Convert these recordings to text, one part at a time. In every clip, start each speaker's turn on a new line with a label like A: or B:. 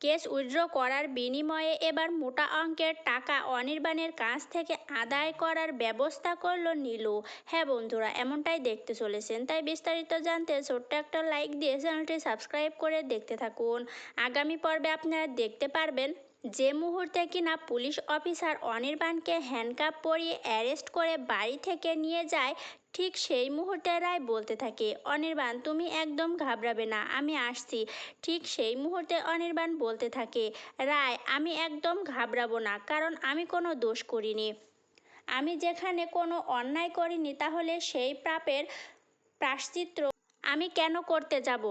A: Case withdraw করার বিনিময়ে এবার মোটা অঙ্কের টাকা অনির্বাণের কাছ থেকে আদায় করার ব্যবস্থা করল নীলু। হ্যাঁ বন্ধুরা, এমনটাই দেখতে চলেছেন। তাই বিস্তারিত জানতে ছোট্ট একটা লাইক দিয়ে চ্যানেলটি সাবস্ক্রাইব করে দেখতে থাকুন। আগামী পর্বে আপনারা দেখতে পারবেন যে মুহূর্তে কিনা পুলিশ অফিসার অনির্বাণকে হ্যান্ডকাপ পরিয়ে অ্যারেস্ট করে বাড়ি থেকে নিয়ে যায়, ঠিক সেই মুহূর্তে রায় বলতে থাকে অনির্বাণ তুমি একদম ঘাবড়াবে না, আমি আসছি। ঠিক সেই মুহূর্তে অনির্বাণ বলতে থাকে, রায়, আমি একদম ঘাবড়াবো না, কারণ আমি কোনো দোষ করিনি। আমি যেখানে কোনো অন্যায় করিনি, তাহলে সেই পাপের প্রাশ্চিত্র আমি কেন করতে যাব?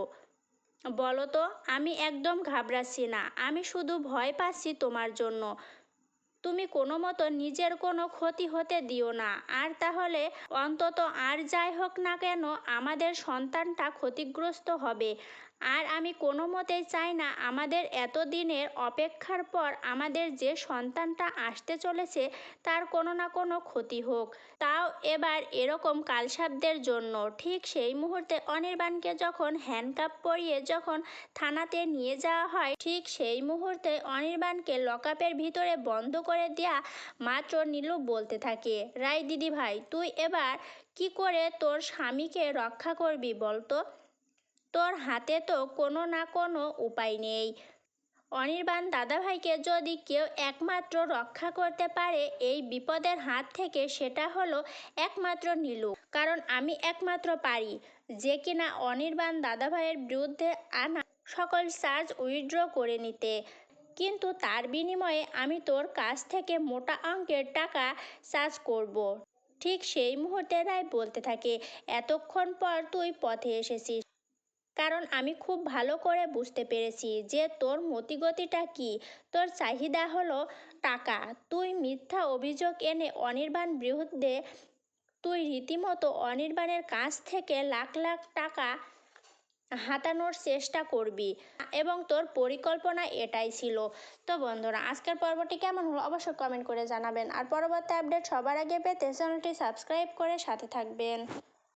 A: বলো তো আমি একদম ঘাবড়াচ্ছি না। আমি শুধু ভয় পাচ্ছি তোমার জন্য। তুমি কোনো মতো নিজের কোনো ক্ষতি হতে দিও না। আর তাহলে অন্তত আর যাই হোক না কেন আমাদের সন্তানটা ক্ষতিগ্রস্ত হবে। আর আমি কোনো মতেই চাই না আমাদের এতদিনের অপেক্ষার পর আমাদের যে সন্তানটা আসতে চলেছে তার কোনো না কোনো ক্ষতি হোক। তাও এবার এরকম কালসাপদের জন্য। ঠিক সেই মুহূর্তে অনির্বাণকে যখন হ্যান্ডকাপ পরিয়ে যখন থানাতে নিয়ে যাওয়া হয়, ঠিক সেই মুহূর্তে অনির্বাণকে লকআপের ভিতরে বন্ধ করে দেয়া মাত্র নীলু বলতে থাকে, রায় দিদি ভাই তুই এবার কি করে তোর স্বামীকে রক্ষা করবি বলতো? তোর হাতে তো কোনো না কোনো উপায় নেই। অনির্বাণ দাদাভাইকে যদি কেউ একমাত্র রক্ষা করতে পারে, এই বিপদের হাত থেকে সেটা হলো একমাত্র নীলু। কারণ আমি একমাত্র পারি, যে কিনা অনির্বাণ দাদাভাইয়ের বিরুদ্ধে আনা সকল চার্জ উইথড্র করে নিতে। কিন্তু তার বিনিময়ে আমি তোর কাছ থেকে মোটা অঙ্কের টাকা চার্জ করব। ঠিক সেই মুহূর্তে রায় বলতে থাকে, এতক্ষণ পর তুই পথে এসেছিস। কারণ আমি খুব ভালো করে বুঝতে পেরেছি যে তোর মতিগতিটা কি। তোর চাহিদা হলো টাকা। তুই মিথ্যা অভিযোগ এনে অনির্বাণ বিরুদ্ধে তুই রীতিমতো অনির্বাণের কাছ থেকে লাখ লাখ টাকা হাতানোর চেষ্টা করবি এবং তোর পরিকল্পনা এটাই ছিল। তো বন্ধুরা, আজকের পর্বটি কেমন হলো অবশ্যই কমেন্ট করে জানাবেন। আর পরবর্তী আপডেট সবার আগে পেতে চ্যানেলটি সাবস্ক্রাইব করে সাথে থাকবেন।